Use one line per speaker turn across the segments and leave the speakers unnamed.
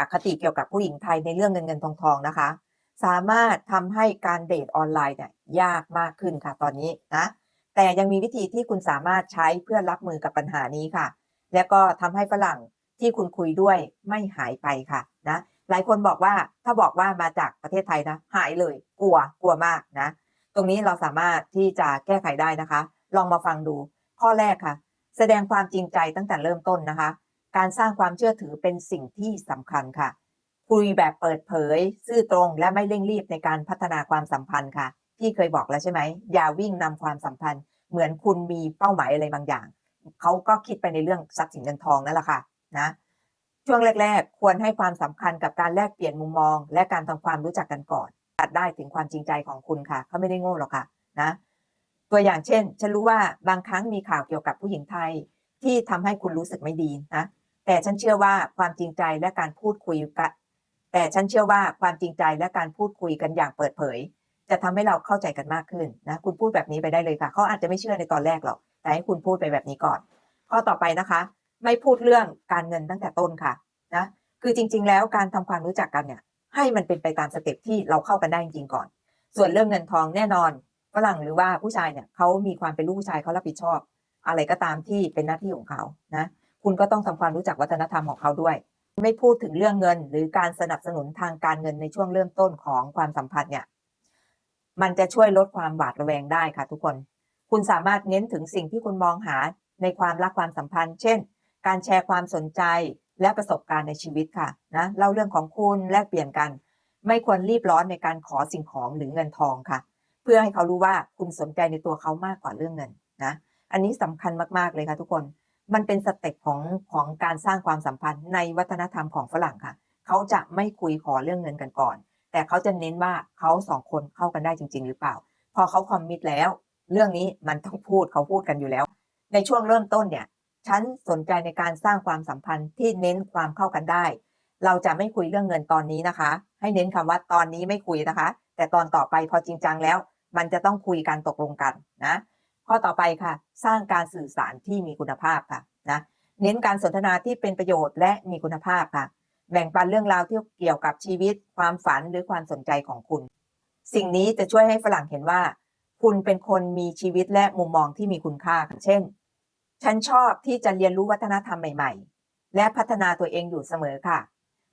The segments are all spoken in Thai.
อคติเกี่ยวกับผู้หญิงไทยในเรื่องเงินเงินทองทองนะคะ สามารถทำให้การเดทออนไลน์เนี่ยยากมากขึ้นค่ะตอนนี้นะแต่ยังมีวิธีที่คุณสามารถใช้เพื่อรับมือกับปัญหานี้ค่ะ แล้วก็ทำให้ฝรั่งที่คุณคุยด้วยไม่หายไปค่ะนะหลายคนบอกว่าถ้าบอกว่ามาจากประเทศไทยนะหายเลยกลัวกลัวมากนะ ตรงนี้เราสามารถที่จะแก้ไขได้นะคะ ลองมาฟังดู ข้อแรกค่ะ แสดงความจริงใจตั้งแต่เริ่มต้นนะคะ การสร้างความเชื่อถือเป็นสิ่งที่สำคัญค่ะ คุยแบบเปิดเผย ซื่อตรงและไม่เร่งรีบในการพัฒนาความสัมพันธ์ค่ะ ที่เคยบอกแล้วใช่ไหม อย่าวิ่งนำความสัมพันธ์ เหมือนคุณมีเป้าหมายอะไรบางอย่าง เขาก็คิดไปในเรื่องทรัพย์สินเงินทองนั่นแหละค่ะนะช่วงแรก ๆ ควรให้ความสำคัญกับการแลกเปลี่ยนมุมมอง และการทำความรู้จักกันก่อนตัดได้ถึงความจริงใจของคุณค่ะ เขาไม่ได้โง่หรอกค่ะนะ ตัวอย่างเช่น ฉันรู้ว่าบางครั้งมีข่าวเกี่ยวกับผู้หญิงไทย ที่ทำให้คุณรู้สึกไม่ดีนะ แต่ฉันเชื่อว่าความจริงใจและการพูดคุยกันแต่ฉันเชื่อว่าความจริงใจและการพูดคุยกันอย่างเปิดเผย จะทำให้เราเข้าใจกันมากขึ้นนะคุณพูดแบบนี้ไปได้เลยค่ะเขาอาจจะไม่เชื่อในตอนแรกหรอกแต่ให้คุณพูดไปแบบนี้ก่อนข้อต่อไปนะคะ ไม่พูดเรื่องการเงินตั้งแต่ต้นค่ะนะคือจริง ๆ แล้วการทำความรู้จักกันเนี่ยให้มันเป็นไปตามสเต็ปที่เราเข้ากันได้จริงก่อน ส่วนเรื่องเงินทองแน่นอนฝรั่งหรือว่าผู้ชายเนี่ยเขามีความเป็นลูกผู้ชายเขารับผิดชอบ อะไรก็ตามที่เป็นหน้าที่ของเขานะ คุณก็ต้องทำความรู้จักวัฒนธรรมของเขาด้วย ไม่พูดถึงเรื่องเงิน หรือการสนับสนุนทางการเงินในช่วงเริ่มต้นของความสัมพันธ์เนี่ย มันจะช่วยลดความหวาดระแวงได้ค่ะทุกคน คุณสามารถเน้นถึงสิ่งที่คุณมองหาในความรักความสัมพันธ์ เช่น การแชร์ความสนใจและประสบการณ์ในชีวิตค่ะนะเล่าเรื่องของคุณแลกเปลี่ยนกัน ไม่ควรรีบร้อนในการขอสิ่งของหรือเงินทองค่ะ เพื่อให้เขารู้ว่าคุณสนใจในตัวเขามากกว่าเรื่องเงินนะ อันนี้สำคัญมากๆเลยค่ะทุกคน มันเป็นสเต็ปของของการสร้างความสัมพันธ์ในวัฒนธรรมของฝรั่งค่ะ เขาจะไม่คุยขอเรื่องเงินกันก่อน แต่เขาจะเน้นว่าเขาสองคนเข้ากันได้จริง ๆ หรือเปล่า พอเขาคอมมิตแล้ว เรื่องนี้มันต้องพูดเขาพูดกันอยู่แล้ว ในช่วงเริ่มต้นเนี่ยฉันสนใจในการสร้างความสัมพันธ์ที่เน้นความเข้ากันได้ เราจะไม่คุยเรื่องเงินตอนนี้นะคะ ให้เน้นคำว่าตอนนี้ไม่คุยนะคะ แต่ตอนต่อไปพอจริงจังแล้ว มันจะต้องคุยกันตกลงกันนะ ข้อต่อไปค่ะ สร้างการสื่อสารที่มีคุณภาพค่ะนะเน้นการสนทนาที่เป็นประโยชน์และมีคุณภาพค่ะ แบ่งปันเรื่องราวที่เกี่ยวกับชีวิต ความฝันหรือความสนใจของคุณ สิ่งนี้จะช่วยให้ฝรั่งเห็นว่า คุณเป็นคนมีชีวิตและมุมมองที่มีคุณค่าเช่น ฉันชอบที่จะเรียนรู้วัฒนธรรมใหม่ ๆ และพัฒนาตัวเองอยู่เสมอค่ะ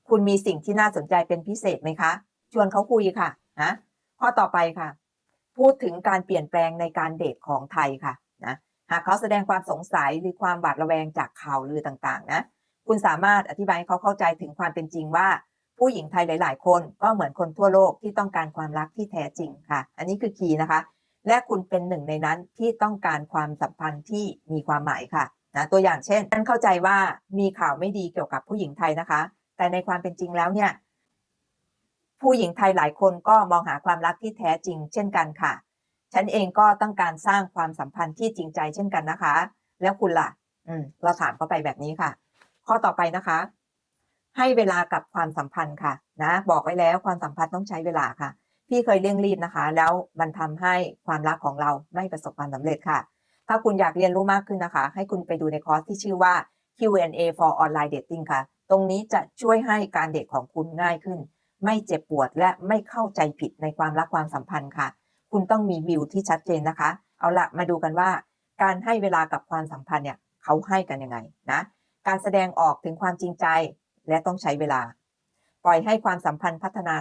คุณมีสิ่งที่น่าสนใจเป็นพิเศษไหมคะ ชวนเขาคุยค่ะนะข้อต่อไปค่ะ พูดถึงการเปลี่ยนแปลงในการเดทของไทยค่ะนะหากเขาแสดงความสงสัยหรือความหวาดระแวงจากข่าวลือต่างๆนะคุณสามารถอธิบายให้เขาเข้าใจถึงความเป็นจริงว่า ผู้หญิงไทยหลาย ๆ คนก็เหมือนคนทั่วโลกที่ต้องการความรักที่แท้จริงค่ะ อันนี้คือคีย์นะคะ และคุณเป็นหนึ่งในนั้นที่ต้องการความสัมพันธ์ที่มีความหมายค่ะนะตัวอย่างเช่นฉันเข้าใจว่ามีข่าวไม่ดีเกี่ยวกับผู้หญิงไทยนะคะ แต่ในความเป็นจริงแล้วเนี่ย ผู้หญิงไทยหลายคนก็มองหาความรักที่แท้จริง เช่นกันค่ะ ฉันเองก็ต้องการสร้างความสัมพันธ์ที่จริงใจเช่นกันนะคะ แล้วคุณล่ะ อืม เราถามเข้าไปแบบนี้ค่ะ ข้อต่อไปนะคะ ให้เวลากับความสัมพันธ์ค่ะ นะ บอกไว้แล้วความสัมพันธ์ต้องใช้เวลาค่ะ พี่เคยเร่งรีบนะคะ แล้วมันทำให้ความรักของเราไม่ประสบความสำเร็จค่ะ ถ้าคุณอยากเรียนรู้มากขึ้นนะคะ ให้คุณไปดูในคอร์สที่ชื่อว่า Q&A for Online Dating ค่ะ ตรงนี้จะช่วยให้การเดทของคุณง่ายขึ้น ไม่เจ็บปวดและไม่เข้าใจผิดในความรักความสัมพันธ์ค่ะ คุณต้องมีวิวที่ชัดเจนนะคะ เอาละมาดูกันว่า การให้เวลากับความสัมพันธ์เนี่ยเขาให้กันยังไงนะ การแสดงออกถึงความจริงใจและต้องใช้เวลา ปล่อยให้ความสัมพันธ์พัฒนา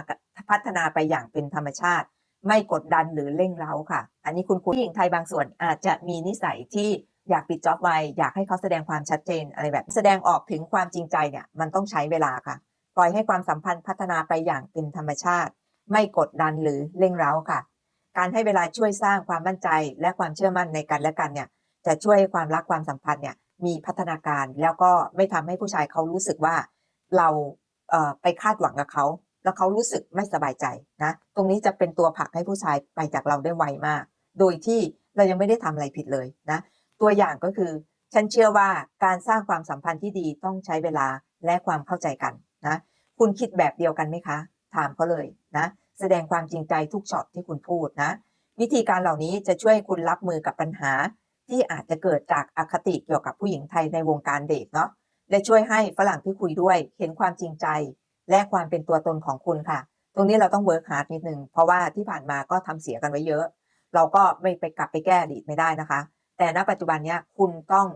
พัฒนาไปอย่างเป็นธรรมชาติ ไม่กดดันหรือเร่งเร้าค่ะ อันนี้คุณผู้หญิงไทยบางส่วนอาจจะมีนิสัยที่อยากปิดจ็อบไวอยากให้เขาแสดงความชัดเจนอะไรแบบ แสดงออกถึงความจริงใจเนี่ยมันต้องใช้เวลาค่ะ ปล่อยให้ความสัมพันธ์พัฒนาไปอย่างเป็นธรรมชาติ ไม่กดดันหรือเร่งเร้าค่ะ การให้เวลาช่วยสร้างความมั่นใจและความเชื่อมั่นในกันและกันเนี่ยจะช่วยให้ความรักความสัมพันธ์เนี่ยมีพัฒนาการแล้วก็ไม่ทำให้ผู้ชายเขารู้สึกว่าเราเไปคาดหวังกับเขา แล้วเขารู้สึกไม่สบายใจนะตรงนี้จะเป็นตัวผลักให้ผู้ชายไปจากเราได้ไวมาก โดยที่เรายังไม่ได้ทำอะไรผิดเลยนะตัวอย่างก็คือ ฉันเชื่อว่าการสร้างความสัมพันธ์ที่ดีต้องใช้เวลาและความเข้าใจกัน นะคุณคิดแบบเดียวกันไหมคะ ถามเขาเลยนะแสดงความจริงใจทุกช็อตที่คุณพูดนะ วิธีการเหล่านี้จะช่วยคุณรับมือกับปัญหา ที่อาจจะเกิดจากอคติเกี่ยวกับผู้หญิงไทยในวงการเดทเนาะและช่วยให้ฝรั่งที่คุยด้วยเห็นความจริงใจ และความเป็นตัวตนของคุณค่ะ ตรงนี้เราต้องเวิร์คฮาร์ดนิดนึง เพราะว่าที่ผ่านมาก็ทำเสียกันไว้เยอะ เราก็ไม่ไปกลับไปแก้อดีตไม่ได้นะคะ แต่ณปัจจุบันเนี้ยคุณต้อง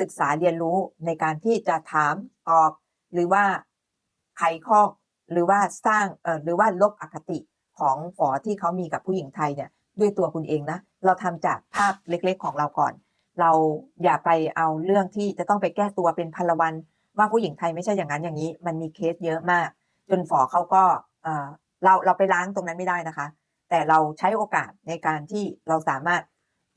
ศึกษาเรียนรู้ในการที่จะถามตอบหรือว่า ไขข้อหรือว่าสร้างเอ่อหรือว่าลบอคติของฝอที่เขามีกับผู้หญิงไทยเนี่ยด้วยตัวคุณเองนะเราทำจากภาพเล็กๆของเราก่อน เราอย่าไปเอาเรื่องที่จะต้องไปแก้ตัวเป็นพลวันว่าผู้หญิงไทยไม่ใช่อย่างนั้นอย่างนี้ มันมีเคสเยอะมาก จนฝอเขาก็เอ่อเราเราไปล้างตรงนั้นไม่ได้นะคะ แต่เราใช้โอกาสในการที่เราสามารถ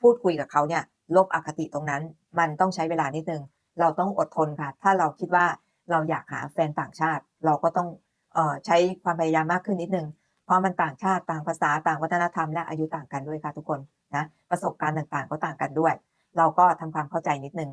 พูดคุยกับเขาเนี่ยลบอคติตรงนั้น มันต้องใช้เวลานิดนึงเราต้องอดทนค่ะ ถ้าเราคิดว่า เราอยากหาแฟนต่างชาติ เราก็ต้องเอ่อใช้ความพยายามมากขึ้นนิดนึง เพราะมันต่างชาติต่างภาษาต่างวัฒนธรรมและอายุต่างกันด้วยค่ะทุกคนนะประสบการณ์ต่างๆ ก็ต่างกันด้วย เราก็ทำความเข้าใจนิดนึง